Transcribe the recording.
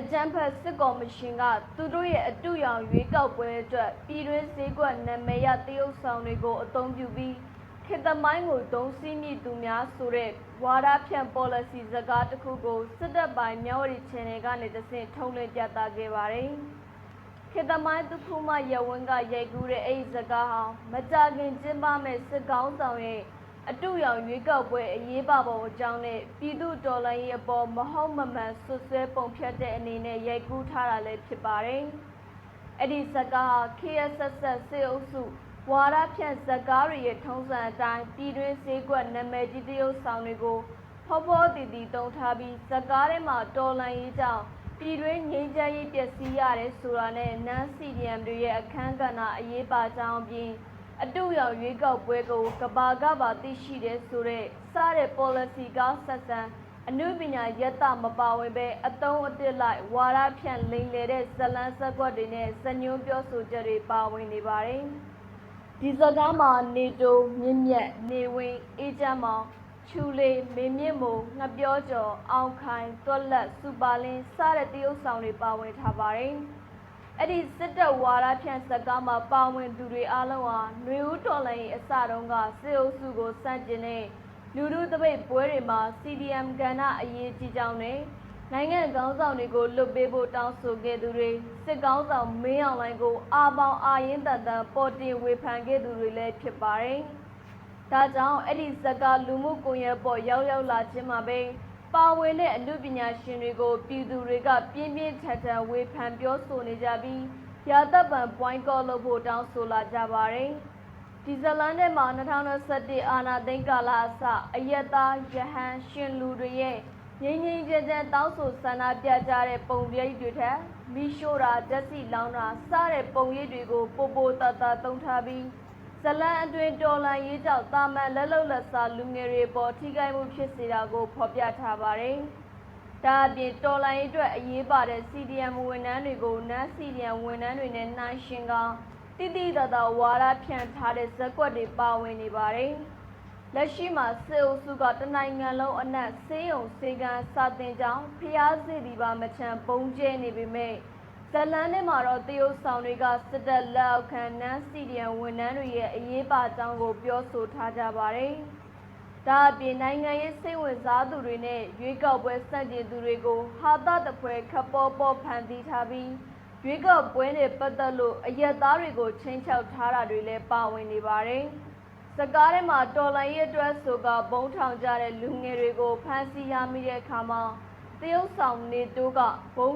အကြမ်းဖက်စစ်ကော်မရှင်ကသူတို့ရဲ့အတူရောင်ရွေးကောက်ပွဲအတွက်ပြည်တွင်းဈေးကွက်နာမည်ရတရုတ်ဆောင်တွေကိုအသုံးပြုပြီးခေတ်သမိုင်းကိုဒုံစီးမိသူများဆိုတဲ့ဝါဒဖြန့် policy စကားတစ်ခုကိုစစ်တပ်ပိုင်းမြဝတီ channel ကနေတဆင့်ထုတ်လွှင့်ပြသခဲ့ပါတယ်။ခေတ္တမိုင်းတစ်ခုမှရဝင်းကရိုက်ကူးတဲ့အဲ့ဒီစကားဟာမကြခင်ကျင်းပမဲ့စစ်ကောင်းဆောင်ရဲ့ အတူရောင်ရွေးကောက်ပွဲအရေးပါပုံအကြောင်းနဲ့ပြည်သူတော်လှန်ရေးအပေါ်မဟုတ်မမှန်ဆွဆွဲပုံဖြတ်တဲ့အနေနဲ့ရိုက်ကူးထားတာလည်းဖြစ်ပါတယ်။အဲ့ဒီစကားဟာ KSS စေအုပ်စုဝါဒဖြန့်စကားတွေရဲ့ထုံးစံအတိုင်းပြည်တွင်းဈေးကွက်နာမည်ကြီးတရုတ်ဆောင်တွေကိုဖောဖောတီတီတုံးထားပြီးစကားထဲမှာတော်လှန်ရေးကြောင့်ပြည်တွင်းငြိမ်းချမ်းရေးပျက်စီးရတယ်ဆိုတာနဲ့နန်းစီဒီအမ်တွေရဲ့အခန်းကဏ္ဍအရေးပါကြောင်းအပြင် အတူရောင်ရွေးကောက်ပွဲကိုကဘာကပါသိရှိတယ်ဆိုတဲ့စတဲ့ policy ကဆက်ဆံအနုပညာယတ္တမပါဝင်ပဲအတုံးအတစ်လိုက်ဝါဒဖြန့်လိမ်လည်တဲ့ဇလန်းစက်ကွက်တွေနဲ့စညွှန်းပြောဆိုချက်တွေပါဝင်နေပါတယ်။ဒီစကားမှာနေတိုမြင့်မြတ်နေဝင်းအေးချမ်းမောင်ချူလေးမေမြင့်မို့ငှက်ပြောကျော်အောင်ခိုင်တွက်လက်စူပါလင်းစတဲ့တရုတ်ဆောင်တွေပါဝင်ထားပါတယ်။ အဲ့ဒီစစ်တပ်ဝါဒဖြန့်စကားမှာပါဝင်သူတွေအားလုံးဟာຫນွေဦးတော်လှန်ရေးအစတုန်းကစစ်အုပ်စုကိုစန့်ကျင်တဲ့လူလူတပိတ်ပွဲတွေမှာ CDM ကဏ္ဍအရေးကြီးကြောင်းနဲ့နိုင်ငံကောင်းဆောင်တွေကိုလွတ်ပေးဖို့တောင်းဆိုခဲ့သူတွေစစ်ကောင်းဆောင်မင်းအောင်လှိုင်ကိုအာပေါင်အာရင်တန်တန်ပေါ်တင်ဝေဖန်ခဲ့သူတွေလည်းဖြစ်ပါတယ်။ဒါကြောင့်အဲ့ဒီဇက်ကလူမှုကွန်ရက်ပေါ်ရောက်ရောက်လာခြင်းမှာပဲ ပါဝင်တဲ့အမှုပညာရှင်တွေကိုပြည်သူတွေကပြင်းပြင်းထန်ထန်ဝေဖန်ပြောဆိုနေကြပြီးရာသက်ပံပွိုင်းကောလုပ်ဖို့တောင်းဆိုလာကြပါတယ်။ဒီဇလန်ထဲမှာ2021အာနာသိန်းကာလအစအယက်သားယဟန်ရှင်လူတွေရဲ့ငြိမ်းငြိမ်းချမ်းချမ်းတောင်းဆိုဆန္ဒပြကြတဲ့ပုံရိပ်တွေထက်မိရှို့တာဓာတ်စီလောင်းတာစတဲ့ပုံရိပ်တွေကိုပိုပိုတတသုံးထားပြီး ဇလန်အတွင်တော်လန်ရေးကြောင့်တာမန်လက်လုံလက်စားလူငယ်တွေပေါ်ထိခိုက်မှုဖြစ်စေတာကိုဖော်ပြထားပါတယ်။ဒါအပြင်တော်လန်ရေးအတွက်အရေးပါတဲ့ CDM ဝန်ထမ်းတွေကိုနန်း CDM ဝန်ထမ်းတွေနဲ့နှိုင်းယှဉ်ကတိတိတသာဝါဒဖြန့်ထားတဲ့ဇက်ကွက်တွေပါဝင်နေပါတယ်။လက်ရှိမှာစစ်အုပ်စုကတနိုင်ငံလုံးအနှံ့ဆေးရုံဆေးကန်းစာတင်ကြောင်းဖျားစီဒီပါမချမ်းပုံကျဲနေပေမဲ့ ဇလန်းထဲမှာတော့တရုတ်ဆောင်တွေကစစ်တပ်လက်အောက်ခံနန်းစီဒီယန်ဝန်ထမ်းတွေရဲ့အရေးပါကြောင်းကိုပြောဆိုထားကြပါတယ်။ဒါအပြင်နိုင်ငံရေးစိတ်ဝင်စားသူတွေနဲ့ရွေးကောက်ပွဲစန့်ကျင်သူတွေကိုဟာသတပွဲခပ်ပေါ်ပေါ်ဖန်တီးထားပြီးရွေးကောက်ပွဲနဲ့ပတ်သက်လို့အရက်သားတွေကိုချင်းချောက်ထားတာတွေလည်းပါဝင်နေပါတယ်။စကားထဲမှာတော်လိုင်းရဲ့အတွက်ဆိုကဘုံထောင်ကြတဲ့လူငယ်တွေကိုဖမ်းဆီးရမိတဲ့အခါမှာတရုတ်ဆောင်နေတိုးကဘုံ